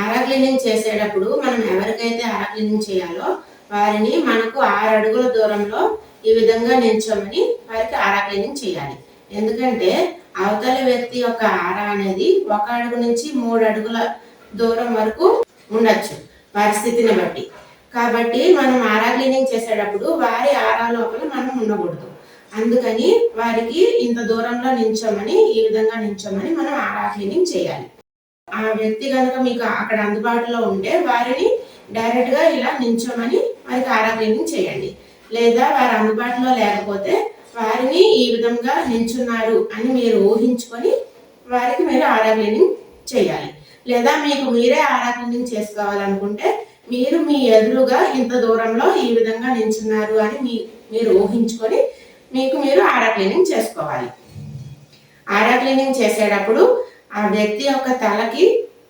ఆరా cleaning చేసేటప్పుడు మనం ఎవరికైతే ఆరా క్లీనింగ్ చేయాలో వారిని మనకు ఆరు అడుగుల దూరంలో ఈ విధంగా నిల్చోమని వారికి ఆరా క్లీనింగ్ చేయాలి. ఎందుకంటే అవతల వ్యక్తి యొక్క ఆరా అనేది ఒక అడుగు నుంచి మూడు అడుగుల దూరం వరకు ఉండొచ్చు పరిస్థితిని బట్టి. కాబట్టి మనం ఆరా క్లీనింగ్ చేసేటప్పుడు వారి ఆరా లోపల మనం ఉండకూడదు. అందుకని వారికి ఇంత దూరంలో నించోమని ఈ విధంగా నించోమని మనం ఆరా క్లీనింగ్ చేయాలి. ఆ వ్యక్తి కనుక మీకు అక్కడ అందుబాటులో ఉంటే వారిని డైరెక్ట్గా ఇలా నించోమని వారికి ఆరా చేయండి. లేదా వారు అందుబాటులో లేకపోతే వారిని ఈ విధంగా నించున్నారు అని మీరు ఊహించుకొని వారికి మీరు ఆరా చేయాలి. లేదా మీకు మీరే ఆరా చేసుకోవాలనుకుంటే మీరు మీ ఎదురుగా ఇంత దూరంలో ఈ విధంగా నించున్నారు అని మీ మీరు ఊహించుకొని మీకు మీరు ఆరా క్లీనింగ్ చేసుకోవాలి. ఆరా క్లీనింగ్ చేసేటప్పుడు ఆ వ్యక్తి యొక్క తలకి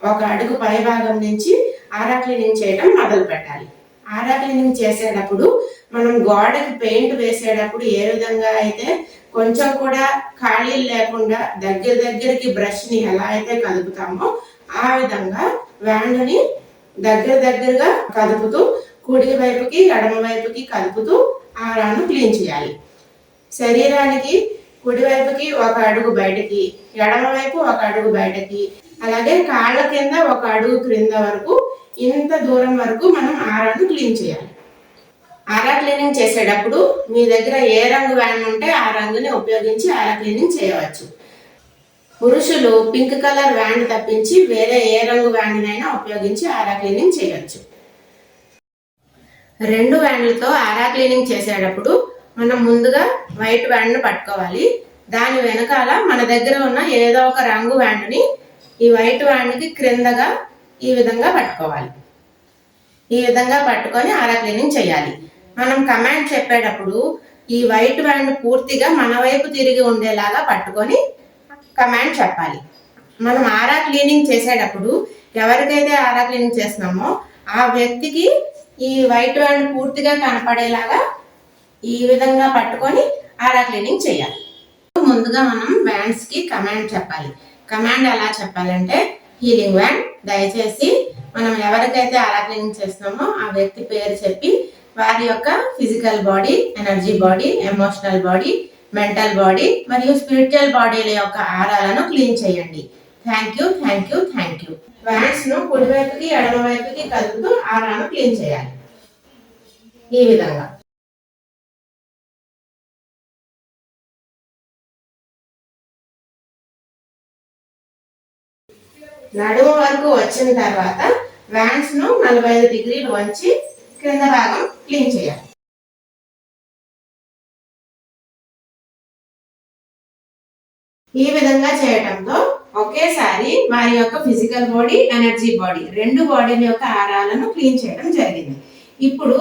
ఒక అడుగు పై భాగం నుంచి ఆరా క్లీనింగ్ చేయడం మొదలు పెట్టాలి. ఆరా క్లీనింగ్ చేసేటప్పుడు మనం గోడకి పెయింట్ వేసేటప్పుడు ఏ విధంగా అయితే కొంచెం కూడా ఖాళీలు లేకుండా దగ్గర దగ్గరికి బ్రష్ని ఎలా అయితే కదుపుతామో ఆ విధంగా వ్యాండ్ని దగ్గర దగ్గరగా కదుపుతూ కుడి వైపుకి ఎడమ వైపుకి కదుపుతూ ఆరాను క్లీన్ చేయాలి. శరీరానికి కుడివైపుకి ఒక అడుగు బయటకి ఎడమవైపు ఒక అడుగు బయటకి. అలాగే కాళ్ళ కింద ఒక అడుగు క్రింద వరకు ఇంత దూరం వరకు మనం ఆరాను క్లీన్ చేయాలి. ఆరా క్లీనింగ్ చేసేటప్పుడు మీ దగ్గర ఏ రంగు వ్యాన్ ఉంటే ఆ రంగుని ఉపయోగించి ఆరా క్లీనింగ్ చేయవచ్చు. పురుషులు పింక్ కలర్ వ్యాండ్ తప్పించి వేరే ఏ రంగు వ్యాండ్నైనా ఉపయోగించి ఆరా క్లీనింగ్ చేయవచ్చు రెండు వ్యాండ్లతో ఆరా క్లీనింగ్ చేసేటప్పుడు మనం ముందుగా వైట్ వ్యాండ్ను పట్టుకోవాలి. దాని వెనకాల మన దగ్గర ఉన్న ఏదో ఒక రంగు వ్యాండ్ని ఈ వైట్ వ్యాండ్కి క్రిందగా ఈ విధంగా పట్టుకోవాలి. ఈ విధంగా పట్టుకొని ఆరా క్లీనింగ్ చేయాలి. మనం కమాండ్ చెప్పేటప్పుడు ఈ వైట్ వ్యాండ్ పూర్తిగా మన వైపు తిరిగి ఉండేలాగా పట్టుకొని కమాండ్ చెప్పాలి. మనం ఆరా క్లీనింగ్ చేసేటప్పుడు ఎవరికైతే ఆరా క్లీనింగ్ చేస్తున్నామో ఆ వ్యక్తికి ఈ వైట్ వ్యాండ్ పూర్తిగా కనపడేలాగా ఈ విధంగా పట్టుకొని ఆరా క్లీనింగ్ చేయాలి. ముందుగా మనం వ్యాండ్స్కి కమాండ్ చెప్పాలి. కమాండ్ ఎలా చెప్పాలంటే హీలింగ్ వ్యాండ్ దయచేసి మనం ఎవరికైతే ఆరా క్లీనింగ్ చేస్తున్నామో ఆ వ్యక్తి పేరు చెప్పి వారి యొక్క physical body energy body emotional body mental body మరియు స్పిరిచువల్ బాడీల యొక్క ఆరాలను క్లీన్ చేయండి. Thank you thank you thank you. వ్యాండ్స్ను కుడివైపుకి ఎడమ వైపుకి కదులుతూ ఆరాను క్లీన్ చేయాలి. ఈ విధంగా. నడుము వరకు వచ్చిన తర్వాత వ్యాన్స్ను నలభై ఐదు డిగ్రీలు వంచి క్రింద భాగం క్లీన్ చేయాలి. ఈ విధంగా చేయటంతో ఒకేసారి వారి యొక్క ఫిజికల్ బాడీ ఎనర్జీ బాడీ రెండు బాడీల యొక్క ఆరాలను క్లీన్ చేయడం జరిగింది. ఇప్పుడు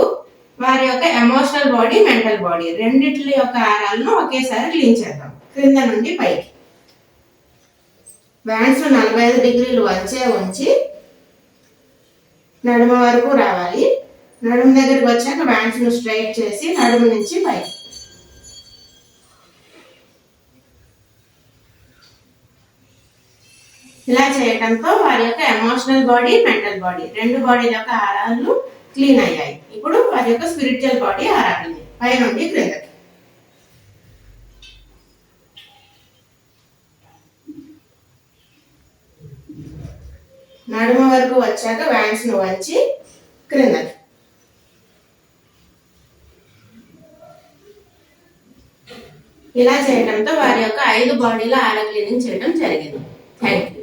వారి యొక్క ఎమోషనల్ బాడీ మెంటల్ బాడీ రెండిట్ల యొక్క ఆరాలను ఒకేసారి క్లీన్ చేద్దాం. క్రింద నుండి పైకి. బ్యాండ్స్ నలభై ఐదు డిగ్రీలు వచ్చే ఉంచి నడుమ వరకు రావాలి. నడుము దగ్గరికి వచ్చాక బ్యాండ్స్ను స్ట్రైట్ చేసి నడుము నుంచి పైకి. ఇలా చేయడంతో వారి యొక్క ఎమోషనల్ బాడీ మెంటల్ బాడీ రెండు బాడీల యొక్క ఆరాలు క్లీన్ అయ్యాయి. ఇప్పుడు వారి యొక్క స్పిరిచువల్ బాడీ ఆరాడింది పై నుండి క్రిందకి. నడుమ వరకు వచ్చాక వ్యాన్స్ను వంచి క్రిందకి. ఇలా చేయడంతో వారి యొక్క ఐదు బాడీలో ఆరోగ్యం క్లీనింగ్ చేయడం జరిగింది. Thank you